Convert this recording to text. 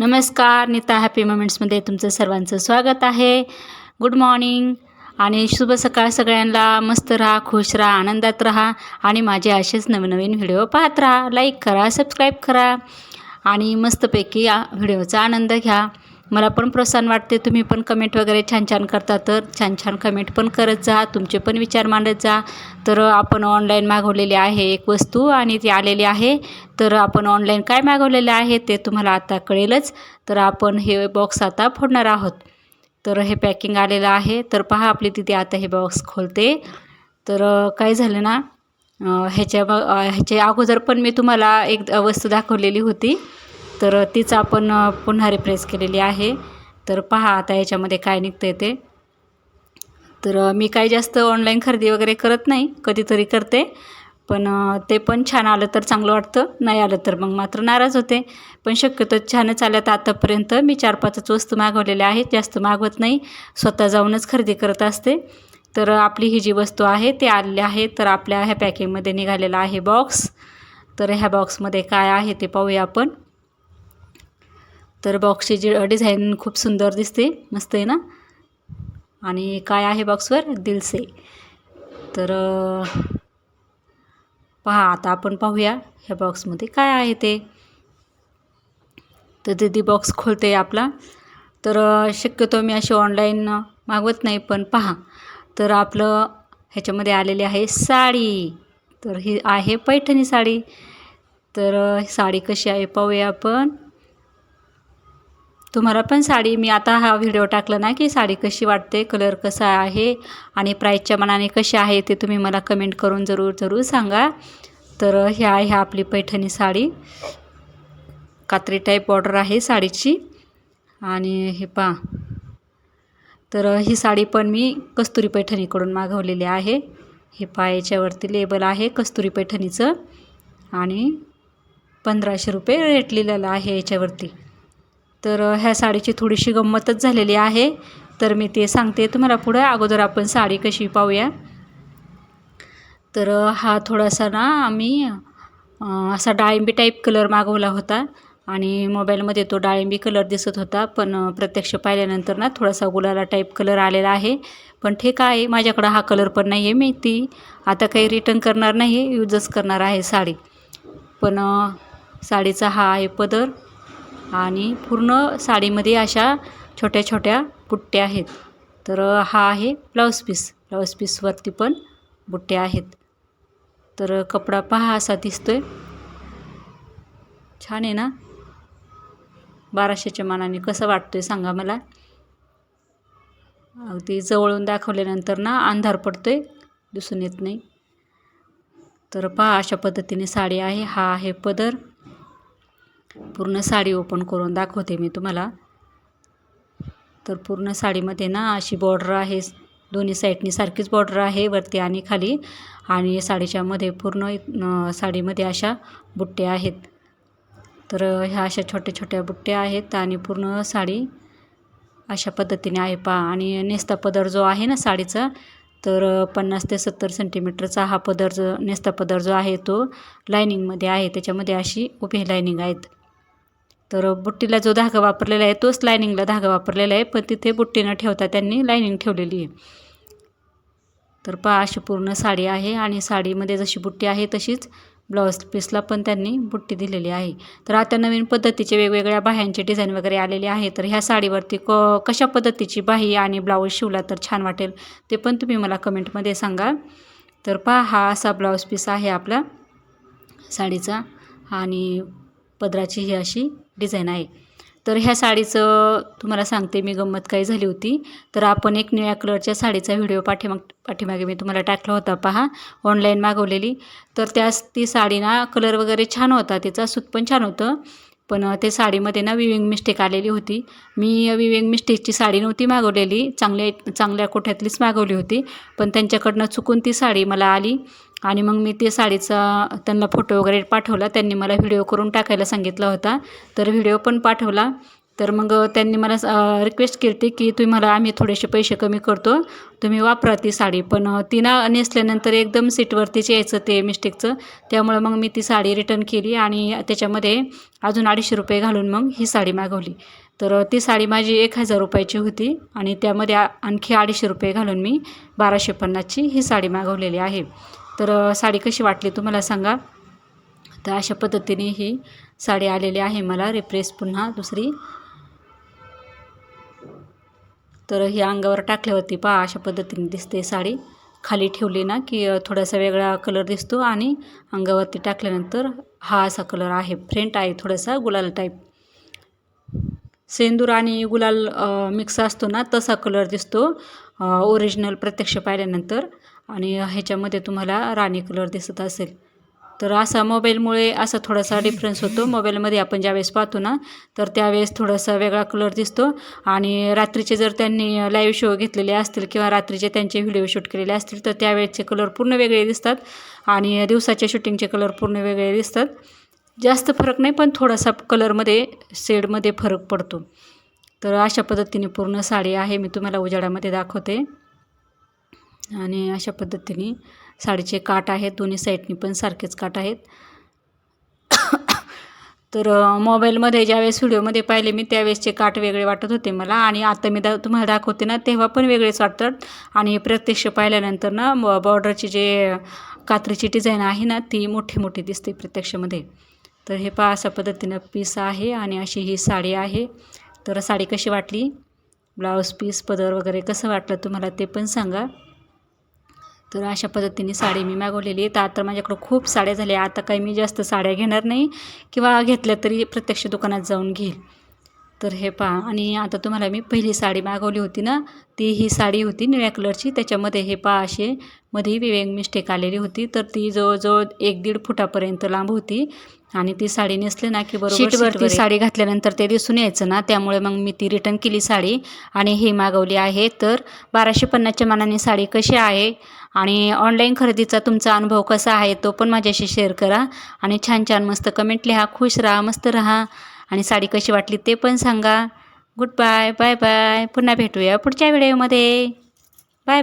नमस्कार नीता हॅपी मुमेंट्समध्ये तुमचं सर्वांचं स्वागत आहे. गुड मॉर्निंग आणि शुभ सकाळ सगळ्यांना. मस्त राहा खुश राहा आनंदात राहा आणि माझे असेच नवनवीन व्हिडिओ पाहत राहा. लाईक करा सबस्क्राईब करा आणि मस्तपैकी व्हिडिओचा आनंद घ्या. मला पण प्रोत्साहन वाटते. तुम्ही पण कमेंट वगैरे छान छान करता. तर छान छान कमेंट पण करत जा. तुमचे पण विचार मांडत जा. तर आपण ऑनलाईन मागवलेली आहे एक वस्तू आणि ती आलेली आहे. तर आपण ऑनलाईन काय मागवलेलं आहे ते तुम्हाला आता कळेलच. तर आपण हे बॉक्स आता फोडणार आहोत. तर हे पॅकिंग आलेलं आहे. तर पहा आपली तिथे आता हे बॉक्स खोलते. तर काय झालं ना ह्याच्या ह्याच्या अगोदर पण मी तुम्हाला एक वस्तू दाखवलेली होती. तर तीच आपण पुन्हा रिप्रेस केलेली आहे. तर पहा आता याच्यामध्ये काय निघतं आहे ते. तर मी काही जास्त ऑनलाईन खरेदी वगैरे करत नाही कधीतरी करते. पण ते पण छान आलं तर चांगलं वाटतं नाही आलं तर मग मात्र नाराज होते. पण शक्यतो छानच आल्यात आतापर्यंत. मी चार पाचच वस्तू मागवलेल्या आहेत जास्त मागवत नाही. स्वतः जाऊनच खरेदी करत असते. तर आपली ही जी वस्तू आहे ते आलेली आहे. तर आपल्या ह्या पॅकिंगमध्ये निघालेला आहे बॉक्स तर ह्या बॉक्समध्ये काय आहे ते पाहूया आपण. तर बॉक्सची जी डिझाईन खूप सुंदर दिसते मस्त आहे ना? आणि काय आहे बॉक्सवर दिलसे. तर पहा आता आपण पाहूया ह्या बॉक्समध्ये काय आहे ते. तर दीदी बॉक्स खोलते आपला. तर शक्यतो मी असे ऑनलाईन मागवत नाही पण पहा. तर आपलं ह्याच्यामध्ये आलेली आहे साडी. तर ही आहे पैठणी साडी. तर साडी कशी आहे पाहूया आपण. तुम्हाला पण साडी मी आता हा व्हिडिओ टाकला ना की साडी कशी वाटते कलर कसा आहे आणि प्राईजच्या मनाने कशी आहे ते तुम्ही मला कमेंट करून जरूर जरूर सांगा. तर ह्या आहे आपली पैठणी साडी. कात्री टाईप बॉर्डर आहे साडीची. आणि हे पा तर ही साडी पण मी कस्तुरी पैठणीकडून मागवलेली आहे. हे पायाच्यावरती लेबल आहे कस्तुरी पैठणीचं. आणि पंधराशे रुपये रेट लिहिलेलं आहे याच्यावरती. तर ह्या साडीची थोडीशी गंमतच झालेली आहे. तर मी ते सांगते तुम्हाला पुढं. अगोदर आपण साडी कशी पाहूया. तर हा थोडासा ना आम्ही असा डाळिंबी टाईप कलर मागवला होता. आणि मोबाईलमध्ये तो डाळिंबी कलर दिसत होता. पण प्रत्यक्ष पाहिल्यानंतर ना थोडासा गुलाला टाईप कलर आलेला आहे. पण ठीक आहे माझ्याकडं हा कलर पण नाही आहे मी ती आता काही रिटर्न करणार नाही यूजच करणार आहे साडी. पण साडीचा हा आहे पदर. आणि पूर्ण साडीमध्ये अशा छोट्या छोट्या बुट्ट्या आहेत. तर हा आहे ब्लाऊज पीस. ब्लाऊज पीसवरती पण बुट्ट्या आहेत. तर कपडा पहा असा दिसतो आहे छान आहे ना? बाराशेच्या मानाने कसं वाटतोय सांगा मला? अगदी जवळून दाखवल्यानंतर ना अंधार पडतो आहे दिसून येत नाही. तर पहा अशा पद्धतीने साडी आहे. हा आहे पदर. पूर्ण साडी ओपन करून दाखवते मी तुम्हाला. तर पूर्ण साडीमध्ये ना अशी बॉर्डर आहे दोन्ही साईडनी सारखीच बॉर्डर आहे वरती आणि खाली. आणि साडीच्या मध्ये पूर्ण साडीमध्ये अशा बुट्ट्या आहेत. तर ह्या अशा छोट्या छोट्या बुट्ट्या आहेत आणि पूर्ण साडी अशा पद्धतीने आहे पा आणि नेस्ता पदर जो आहे ना साडीचा तर पन्नास ते सत्तर सेंटीमीटरचा हा पदर जो नेस्ता पदर जो आहे तो लायनिंगमध्ये आहे. त्याच्यामध्ये अशी उभी लायनिंग आहेत. तर बुट्टीला जो धागा वापरलेला आहे तोच लायनिंगला धागा वापरलेला आहे पण तिथे बुट्टी न ठेवता त्यांनी लायनिंग ठेवलेली आहे. तर पहा अशी पूर्ण साडी आहे आणि साडीमध्ये जशी बुट्टी आहे तशीच ब्लाऊज पीसला पण त्यांनी बुट्टी दिलेली आहे. तर आता नवीन पद्धतीचे वेगवेगळ्या बाह्यांचे डिझाईन वगैरे आलेले आहे. तर ह्या साडीवरती क कशा पद्धतीची बाही आणि ब्लाऊज शिवला तर छान वाटेल ते पण तुम्ही मला कमेंटमध्ये सांगा. तर पहा हा असा ब्लाऊज पीस आहे आपला साडीचा आणि पदराची ही अशी डिझाईन आहे. तर ह्या साडीचं तुम्हाला सांगते मी गंमत काय झाली होती. तर आपण एक निळ्या कलरच्या साडीचा व्हिडिओ पाठीमाग पाठीमागे मी तुम्हाला टाकला होता पहा. ऑनलाईन मागवलेली. तर त्यास ती साडी ना कलर वगैरे छान होता त्याचा सूत पण छान होतं. पण ते साडीमध्ये ना विविंग मिस्टेक आलेली होती. मी विविंग मिस्टेकची साडी नव्हती मागवलेली. चांगल्या चांगल्या कोठ्यातलीच मागवली होती. पण त्यांच्याकडनं चुकून ती साडी मला आली. आणि मग मी ते साडीचा त्यांना फोटो वगैरे पाठवला. त्यांनी मला व्हिडिओ करून टाकायला सांगितला होता. तर व्हिडिओ पण पाठवला. तर मग त्यांनी मला रिक्वेस्ट केली होती की तुम्ही मला आम्ही थोडेसे पैसे कमी करतो. तुम्ही वापरा ती साडी. पण अ, ती ना नेसल्यानंतर एकदम सीटवरतीच यायचं ते मिस्टेकचं त्यामुळं मग मी ती साडी रिटर्न केली आणि त्याच्यामध्ये अजून अडीचशे रुपये घालून मग ही साडी मागवली. तर ती साडी माझी एक हजार रुपयाची होती आणि त्यामध्ये आणखी अडीचशे रुपये घालून मी बाराशे पन्नासची ही साडी मागवलेली आहे. तर साडी कशी वाटली तुम्हाला सांगा. तर अशा पद्धतीने ही साडी आलेली आहे मला. रिप्रेस पुन्हा दुसरी. तर ही अंगावर टाकल्यावरती पहा अशा पद्धतीने दिसते साडी. खाली ठेवली ना की थोडासा वेगळा कलर दिसतो आणि अंगावरती टाकल्यानंतर हा असा कलर आहे. फ्रेंट आहे थोडासा गुलाल टाईप सेंदूर आणि गुलाल मिक्स असतो ना तसा कलर दिसतो. ओरिजिनल प्रत्यक्ष पाहिल्यानंतर. आणि ह्याच्यामध्ये तुम्हाला राणी कलर दिसत असेल. तर असा मोबाईलमुळे असा थोडासा डिफरन्स होतो. मोबाईलमध्ये आपण ज्यावेळेस पाहतो ना तर त्यावेळेस थोडासा वेगळा कलर दिसतो. आणि रात्रीचे जर त्यांनी लाईव्ह शो घेतलेले असतील किंवा रात्रीचे त्यांचे व्हिडिओ शूट केलेले असतील तर त्यावेळेचे कलर पूर्ण वेगळे दिसतात. आणि दिवसाच्या शूटिंगचे कलर पूर्ण वेगळे दिसतात. जास्त फरक नाही पण थोडासा कलरमध्ये शेडमध्ये फरक पडतो. तर अशा पद्धतीने पूर्ण साडी आहे. मी तुम्हाला उजाडामध्ये दाखवते. आणि अशा पद्धतीने साडीचे काठ आहेत दोन्ही साईडनी पण सारखेच काठ आहेत. तर मोबाईलमध्ये ज्यावेळेस व्हिडिओमध्ये पाहिले मी त्यावेळेसचे काठ वेगळे वाटत होते मला. आणि आता मी दा तुम्हाला दाखवते ना तेव्हा पण वेगळेच वाटतात. आणि प्रत्यक्ष पाहिल्यानंतर ना बॉर्डरची जे कात्रीची डिझाईन आहे ना ती मोठी मोठी दिसते प्रत्यक्षमध्ये. तर हे पहा अशा पद्धतीनं पीस आहे आणि अशी ही साडी आहे. तर साडी कशी वाटली? ब्लाऊज पीस पदर वगैरे कसं वाटलं तुम्हाला ते पण सांगा. तर अशा पद्धतीने साडी मी मागवलेली आहे. तर आता माझ्याकडं खूप साड्या झाल्या. आता काही मी जास्त साड्या घेणार नाही. किंवा घेतल्या तरी प्रत्यक्ष दुकानात जाऊन घेईल. तर हे पहा. आणि आता तुम्हाला मी पहिली साडी मागवली होती ना ती ही साडी होती निळ्या कलरची. त्याच्यामध्ये हे पहा असे मध्ये वेग मिस्टेक आलेली होती. तर ती जवळजवळ एक दीड फुटापर्यंत लांब होती. आणि ती साडी नेसली ना की बरोबर सीटवरती साडी घातल्यानंतर ते दिसून यायचं ना. त्यामुळे मग मी ती रिटर्न केली साडी आणि ही मागवली आहे. तर बाराशे पन्नासच्या मानाने साडी कशी आहे? आणि ऑनलाईन खरेदीचा तुमचा अनुभव कसा आहे? तो पण माझ्याशी शेअर करा. आणि छान छान मस्त कमेंट लिहा. खुश राहा मस्त राहा. आणि साडी कशी वाटली ते पण सांगा. गुड बाय बाय बाय पुन्हा भेटूया पुढच्या व्हिडिओमध्ये बाय बाय